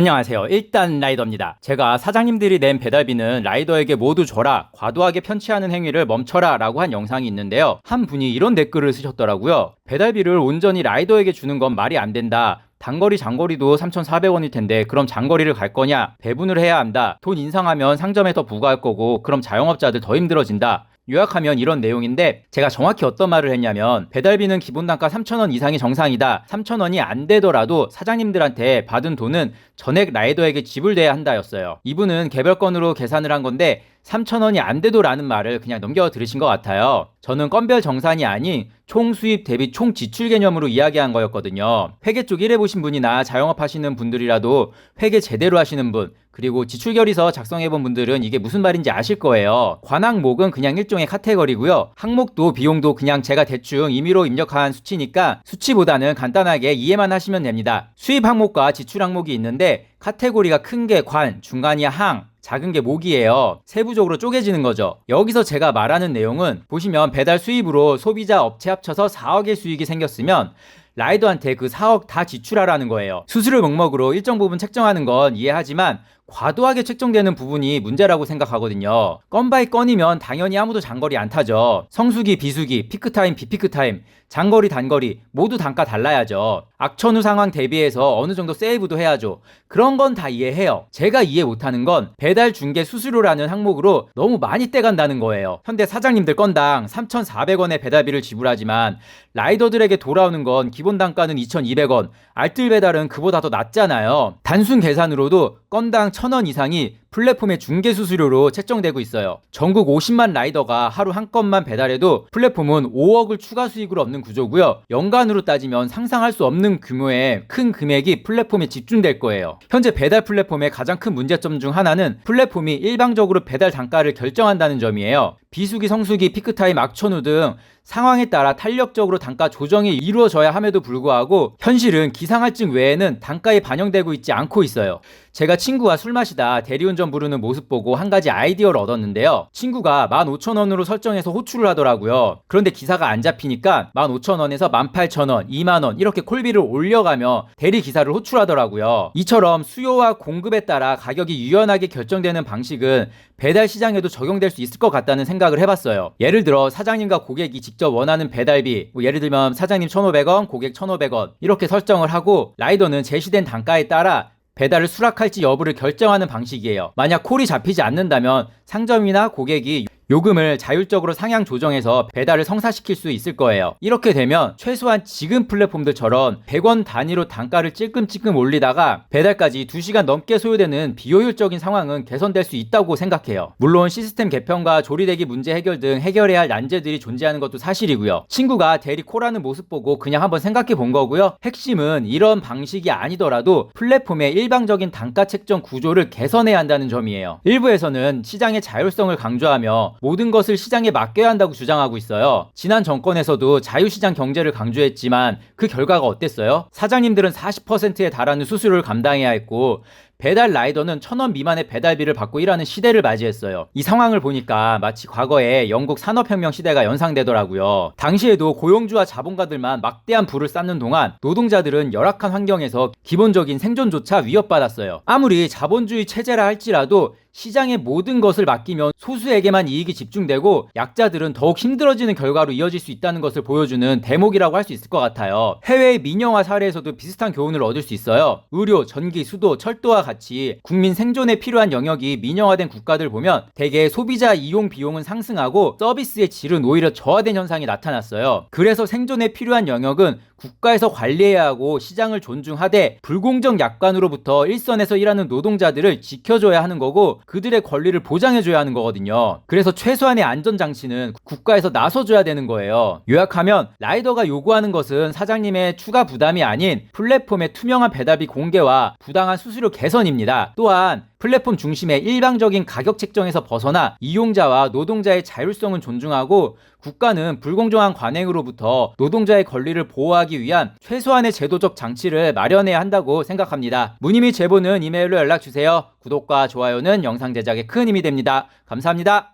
안녕하세요. 일단 라이더입니다. 제가 사장님들이 낸 배달비는 라이더에게 모두 줘라. 과도하게 편취하는 행위를 멈춰라. 라고 한 영상이 있는데요. 한 분이 이런 댓글을 쓰셨더라고요. 배달비를 온전히 라이더에게 주는 건 말이 안 된다. 단거리 장거리도 3,400원일 텐데 그럼 장거리를 갈 거냐? 배분을 해야 한다. 돈 인상하면 상점에 더 부과할 거고 그럼 자영업자들 더 힘들어진다. 요약하면 이런 내용인데 제가 정확히 어떤 말을 했냐면 배달비는 기본 단가 3,000원 이상이 정상이다. 3,000원이 안 되더라도 사장님들한테 받은 돈은 전액 라이더에게 지불돼야 한다였어요. 이분은 개별건으로 계산을 한 건데 3,000원이 안 돼도라는 말을 그냥 넘겨 들으신 것 같아요. 저는 건별 정산이 아닌 총 수입 대비 총 지출 개념으로 이야기한 거였거든요. 회계 쪽 일해보신 분이나 자영업 하시는 분들이라도 회계 제대로 하시는 분, 그리고 지출 결의서 작성해본 분들은 이게 무슨 말인지 아실 거예요. 관항목은 그냥 일종의 카테고리고요. 항목도 비용도 그냥 제가 대충 임의로 입력한 수치니까 수치보다는 간단하게 이해만 하시면 됩니다. 수입 항목과 지출 항목이 있는데 카테고리가 큰 게 관, 중간이 항, 작은 게 목이에요. 세부적으로 쪼개지는 거죠. 여기서 제가 말하는 내용은 보시면 배달 수입으로 소비자 업체 합쳐서 4억의 수익이 생겼으면 라이더한테 그 4억 다 지출하라는 거예요. 수수료 명목으로 일정 부분 책정하는 건 이해하지만 과도하게 책정되는 부분이 문제라고 생각하거든요. 건 바이 건이면 당연히 아무도 장거리 안 타죠. 성수기, 비수기, 피크타임, 비피크타임, 장거리, 단거리 모두 단가 달라야죠. 악천후 상황 대비해서 어느 정도 세이브도 해야죠. 그런 건 다 이해해요. 제가 이해 못하는 건 배달 중개 수수료라는 항목으로 너무 많이 떼간다는 거예요. 현대 사장님들 건당 3,400원의 배달비를 지불하지만 라이더들에게 돌아오는 건 기본 단가는 2,200원, 알뜰 배달은 그보다 더 낮잖아요. 단순 계산으로도 건당 1,000원 이상이 플랫폼의 중개 수수료로 책정되고 있어요. 전국 50만 라이더가 하루 한 건만 배달해도 플랫폼은 5억을 추가 수익으로 얻는 구조고요. 연간으로 따지면 상상할 수 없는 규모의 큰 금액이 플랫폼에 집중될 거예요. 현재 배달 플랫폼의 가장 큰 문제점 중 하나는 플랫폼이 일방적으로 배달 단가를 결정한다는 점이에요. 비수기, 성수기, 피크타임, 악천후 등 상황에 따라 탄력적으로 단가 조정이 이루어져야 함에도 불구하고 현실은 기상할증 외에는 단가에 반영되고 있지 않고 있어요. 제가 친구와 술 마시다 대리운전 부르는 모습 보고 한 가지 아이디어를 얻었는데요. 친구가 15,000원으로 설정해서 호출을 하더라고요. 그런데 기사가 안 잡히니까 15,000원에서 18,000원, 2만원 이렇게 콜비를 올려가며 대리 기사를 호출하더라고요. 이처럼 수요와 공급에 따라 가격이 유연하게 결정되는 방식은 배달 시장에도 적용될 수 있을 것 같다는 생각 을 해봤어요. 예를 들어 사장님과 고객이 직접 원하는 배달비, 뭐 예를 들면 사장님 1,500원, 고객 1,500원 이렇게 설정을 하고 라이더는 제시된 단가에 따라 배달을 수락할지 여부를 결정하는 방식이에요. 만약 콜이 잡히지 않는다면 상점이나 고객이 요금을 자율적으로 상향 조정해서 배달을 성사시킬 수 있을 거예요. 이렇게 되면 최소한 지금 플랫폼들처럼 100원 단위로 단가를 찔끔찔끔 올리다가 배달까지 2시간 넘게 소요되는 비효율적인 상황은 개선될 수 있다고 생각해요. 물론 시스템 개편과 조리대기 문제 해결 등 해결해야 할 난제들이 존재하는 것도 사실이고요. 친구가 대리 콜하는 모습 보고 그냥 한번 생각해 본 거고요. 핵심은 이런 방식이 아니더라도 플랫폼의 일방적인 단가 책정 구조를 개선해야 한다는 점이에요. 일부에서는 시장의 자율성을 강조하며 모든 것을 시장에 맡겨야 한다고 주장하고 있어요. 지난 정권에서도 자유시장 경제를 강조했지만 그 결과가 어땠어요? 사장님들은 40%에 달하는 수수료를 감당해야 했고 배달 라이더는 천 원 미만의 배달비를 받고 일하는 시대를 맞이했어요. 이 상황을 보니까 마치 과거에 영국 산업혁명 시대가 연상되더라고요. 당시에도 고용주와 자본가들만 막대한 부를 쌓는 동안 노동자들은 열악한 환경에서 기본적인 생존조차 위협받았어요. 아무리 자본주의 체제라 할지라도 시장의 모든 것을 맡기면 소수에게만 이익이 집중되고 약자들은 더욱 힘들어지는 결과로 이어질 수 있다는 것을 보여주는 대목이라고 할 수 있을 것 같아요. 해외의 민영화 사례에서도 비슷한 교훈을 얻을 수 있어요. 의료, 전기, 수도, 철도와 같이 국민 생존에 필요한 영역이 민영화된 국가들 보면 대개 소비자 이용 비용은 상승하고 서비스의 질은 오히려 저하된 현상이 나타났어요. 그래서 생존에 필요한 영역은 국가에서 관리해야 하고 시장을 존중하되 불공정 약관으로부터 일선에서 일하는 노동자들을 지켜줘야 하는 거고 그들의 권리를 보장해줘야 하는 거거든요. 그래서 최소한의 안전장치는 국가에서 나서줘야 되는 거예요. 요약하면 라이더가 요구하는 것은 사장님의 추가 부담이 아닌 플랫폼의 투명한 배달비 공개와 부당한 수수료 개선입니다. 또한 플랫폼 중심의 일방적인 가격 책정에서 벗어나 이용자와 노동자의 자율성은 존중하고 국가는 불공정한 관행으로부터 노동자의 권리를 보호하기 위한 최소한의 제도적 장치를 마련해야 한다고 생각합니다. 문의 및 제보는 이메일로 연락 주세요. 구독과 좋아요는 영상 제작에 큰 힘이 됩니다. 감사합니다.